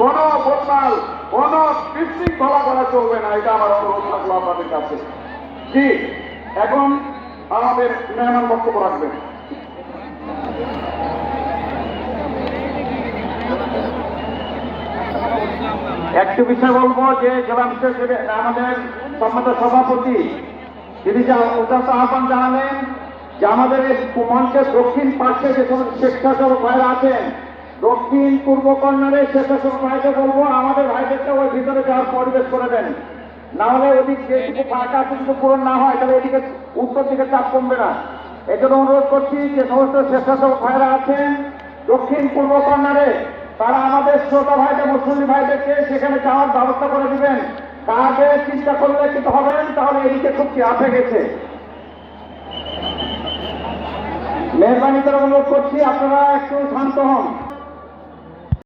কোন বোতল কোন বিশৃঙ্খলা করা চলবে না, এটা আমার অনুরোধ থাকল আপনাদের কাছে। জি, এখন আমাদের মেহমান বক্তব্য রাখবেন। একটু বিষয় বলব যে জেলা আমাদের সম্মত সভাপতি, তিনি যা উদাস আহ্বান জানালেন যে আমাদের মঞ্চের দক্ষিণ পাশে যে সমস্ত স্বেচ্ছাসেবক ভাইরা আছেন দক্ষিণ পূর্ব কর্নারে স্বেচ্ছাসেবক ভাইকে বলব, আমাদের ভাইদেরকে ওই ভিতরে যাওয়ার পরিবেশ করে দেন। না হলে ওদিক যেটুকু ফাঁকা যদি পূরণ না হয়, তাহলে এদিকে উত্তর দিকে চাপ কমবে না। এজন্য অনুরোধ করছি, যে সমস্ত স্বেচ্ছাসেবক ভাইরা আছেন, দক্ষিণ পূর্ব কর্নারে, তারা আমাদের শ্রোতা ভাইদের মুসলিম ভাইদেরকে সেখানে যাওয়ার ব্যবস্থা করে দিবেন। কাকে চিন্তা করলে কিন্তু হবেন তাহলে এদিকে খুব চাপে গেছে। মেহরবানি করে অনুরোধ করছি, আপনারা একটু শান্ত হন।